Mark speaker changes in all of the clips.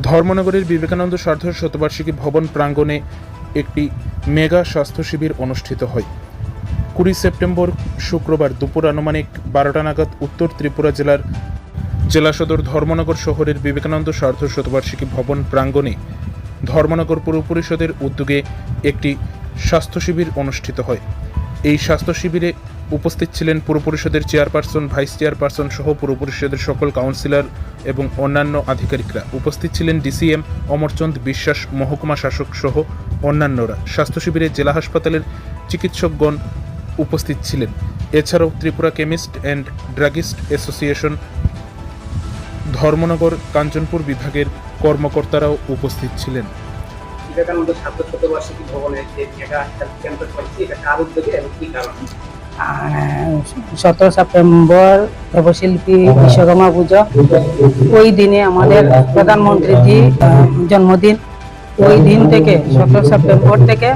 Speaker 1: ধর্মনগরের বিবেকানন্দ সার্ধ শতবার্ষিকী ভবন প্রাঙ্গণে একটি মেগা স্বাস্থ্য শিবির অনুষ্ঠিত হয়। কুড়ি সেপ্টেম্বর শুক্রবার দুপুর আনুমানিক বারোটা নাগাদ উত্তর ত্রিপুরা জেলার জেলা সদর ধর্মনগর শহরের বিবেকানন্দ সার্ধ শতবার্ষিকী ভবন প্রাঙ্গণে ধর্মনগর পুর পরিষদের উদ্যোগে একটি স্বাস্থ্য শিবির অনুষ্ঠিত হয়। এই স্বাস্থ্য শিবিরে উপস্থিত ছিলেন পুর পরিষদের চেয়ারপারসন, ভাইস চেয়ারপারসন সহ পুর পরিষদের সকল কাউন্সিলর এবং অন্যান্য আধিকারিকরা। উপস্থিত ছিলেন ডিসিএম অমরচন্দ বিশ্বাস, মহকুমা শাসক সহ অন্যান্যরা। স্বাস্থ্য শিবিরে জেলা হাসপাতালের চিকিৎসকগণ উপস্থিত ছিলেন। এছাড়াও Tripura chemist and druggist association, Dharmanagar, Kanchanpur বিভাগের কর্মকর্তারাও উপস্থিত ছিলেন।
Speaker 2: বিবেকানন্দ ছাত্র শতবার্ষিকী ভবনে যে মেগা হেলথ ক্যাম্পের চলছে এটা কার উদ্যোগে এবং কি কারণ?
Speaker 3: সতেরো সেপ্টেম্বর দেবশিল্পী বিশ্বকর্মা পুজো। ওই দিনে আমাদের প্রধানমন্ত্রীজি জন্মদিন। ওই দিন থেকে সতেরো সেপ্টেম্বর থেকে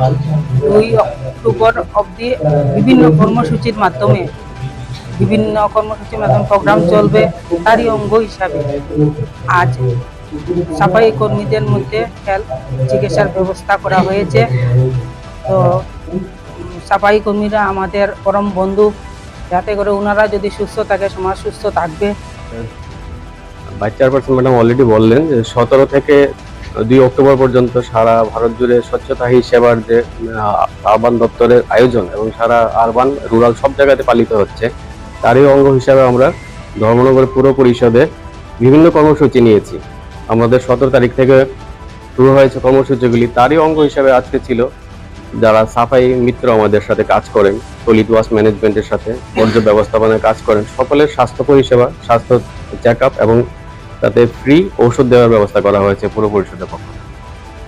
Speaker 3: দুই অক্টোবর অবধি বিভিন্ন কর্মসূচির মাধ্যমে বিভিন্ন কর্মসূচির মাধ্যমে প্রোগ্রাম চলবে তারই অঙ্গ হিসাবে। আজ সাফাই কর্মীদের মধ্যে হেলথ চিকিৎসার ব্যবস্থা করা হয়েছে। তো সাফাই কর্মীরা আমাদের পরম বন্ধু। যাতে করে ওনারা যদি সুস্থ থাকে সমাজ সুস্থ থাকবে।
Speaker 4: ভাইস চেয়ারপারসন ম্যাডাম অলরেডি বললেন যে সতেরো থেকে দুই অক্টোবর পর্যন্ত সারা ভারত জুড়ে স্বচ্ছতা হি সেবার যে আহ, আহ্বান দপ্তরের আয়োজন এবং সারা আরবান রুরাল সব জায়গাতে পালিত হচ্ছে তারই অঙ্গ হিসাবে আমরা ধর্মনগর পুর পরিষদে বিভিন্ন কর্মসূচি নিয়েছি। আমাদের সতেরো তারিখ থেকে শুরু হয়েছে কর্মসূচিগুলি তারই অঙ্গ হিসাবে আজকে ছিল যারা সাফাই মিত্র আমাদের সাথে কাজ করেন সলিড ওয়াস ম্যানেজমেন্টের সাথে, বর্জ্য ব্যবস্থাপনায় কাজ করেন, সকলের স্বাস্থ্য পরিষেবা, স্বাস্থ্য চেক আপ এবং তাতে ফ্রি ওষুধ দেওয়ার ব্যবস্থা করা হয়েছে পুরো পরিষদের পক্ষ।